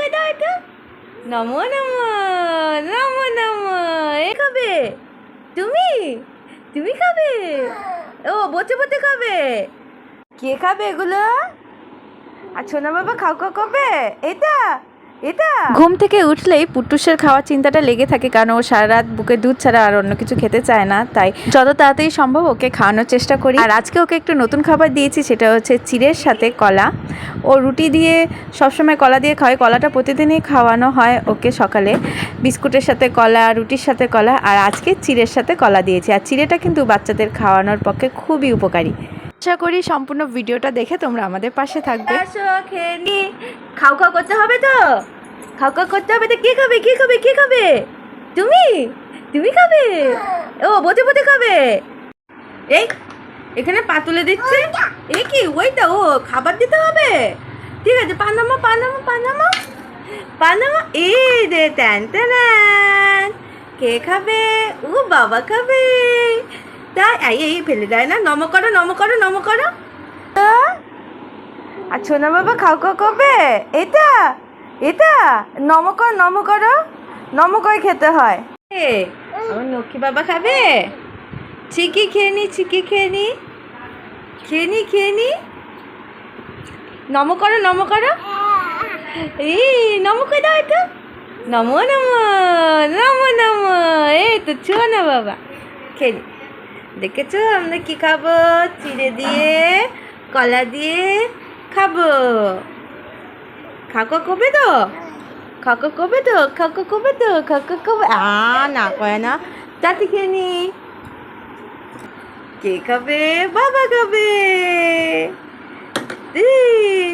কই দাও এটা নমো নমো নমো নমো এ খাবে তুমি তুমি খাবে ও বসে বসে খাবে কে খাবে এগুলো আর সোনা বাবা খাও খাও করবে এটা এটা? ঘুম থেকে উঠলেই পুট্টুসের খাওয়ার চিন্তাটা লেগে থাকে কারণ ও সারা রাত বুকে দুধ ছাড়া আর অন্য কিছু খেতে চায় না। তাই যত তাড়াতাড়ি সম্ভব ওকে খাওয়ানোর চেষ্টা করি। আর আজকে ওকে একটু নতুন খাবার দিয়েছি, সেটা হচ্ছে চিড়ের সাথে কলা। ও রুটি দিয়ে সবসময় কলা দিয়ে খাওয়ায় কলাটা প্রতিদিনই খাওয়ানো হয় ওকে সকালে। বিস্কুটের সাথে কলা, রুটির সাথে কলা, আর আজকে চিড়ের সাথে কলা দিয়েছি। আর চিড়েটা কিন্তু বাচ্চাদের খাওয়ানোর পক্ষে খুবই উপকারী। আশা করি সম্পূর্ণ ভিডিওটা দেখে তোমরা আমাদের পাশে থাকবে। নি, খাও খাও করতে হবে তো? খাও খাও করতে হবে তো? কে খাবে? কে খাবে? কে খাবে? তুমি? তুমি খাবে? ও, বসে বসে খাবে। এই, এখানে পা তুলে দিচ্ছে। এ কি? ওইটা, ও, খাবার দিতে হবে? ঠিক আছে, পানামা পানামা পানামা। পানামা, এই রে ট্যান ট্যান কে খাবে? ও, বাবা খাবে। তাই এই এই ফেলে দেয় না। নম করো নম করো নম করো। আর সোনা বাবা খাও খাও করবে এটা এটা নম কর নম করো। নম করে খেতে হয়? আমার লক্ষ্মী বাবা খাবে? চিকি খেয়ে নি চিকি খেয়ে নি। খেয়ে নি খেয়ে নি। নম করো নম করো। এই নম করে দাও এটা নমো নমো নমো নমো। এই তো ছো না বাবা। খেয়ে নি। দেখেছ? আমরা কি খাব? চিড়ে দিয়ে, কলা দিয়ে খাব। খাকো কবে তো? খাকো কবে তো? খাকো কবে তো? খাকো কবে? আ, না, কয় না। চাটি খেয়ে নি। কে খাবে? বাবা খাবে।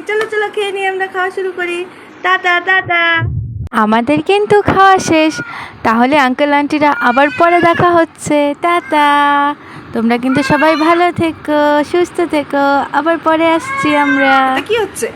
চলো চলো, খেয়ে নি, আমরা খাওয়া শুরু করি। Tata tata. আমাদের কিন্তু খাওয়া শেষ। তাহলে আঙ্কেল আন্টিরা আবার পরে দেখা হচ্ছে। টাটা। তোমরা কিন্তু সবাই ভালো থেকো, সুস্থ থেকো। আবার পরে আসছি আমরা। কি হচ্ছে?